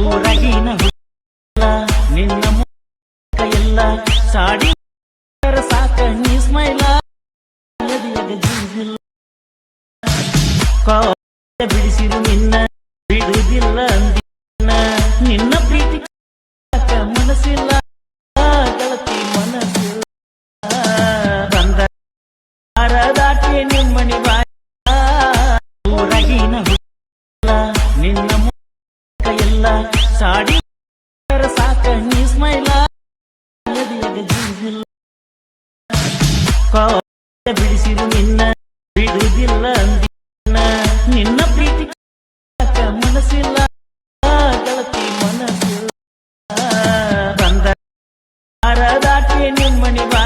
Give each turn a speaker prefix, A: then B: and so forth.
A: ಊರಾಗಿನ ನಿನ್ನ ಎಲ್ಲ ಸಾಡಿ ಸಾಕ, ನೀ ಸ್ಮೈಲ ಬಿಡಿಸಿರು ನಿನ್ನ, ಬಿಡುವುದಿಲ್ಲ ನಿನ್ನ ಪ್ರೀತಿ ಮನಸ್ಸಿಲ್ಲ, ಗೆಳತಿ ಮನಸ್ಸಿಲ್ಲ. ಬಂದ ದಾಟಿ ನಿಮ್ಮಣಿ ಬಾಯ ಎಲ್ಲ ಸಾಡಿ ಸಾಕ, ನೀ ಸ್ಮೈಲ ಬಿಡಿಸಿರು ನಿನ್ನ, ಬಿಡುವುದಿಲ್ಲ ನಿನ್ನ ಪ್ರೀತಿ ಮನಸ್ಸಿಲ್ಲ, ಗೆಳತಿ ಮನಸ್ಸಿಲ್ಲ. ಬಂದ ದಾಟಿ ನಿಮ್ಮಣಿ ಬಾಯ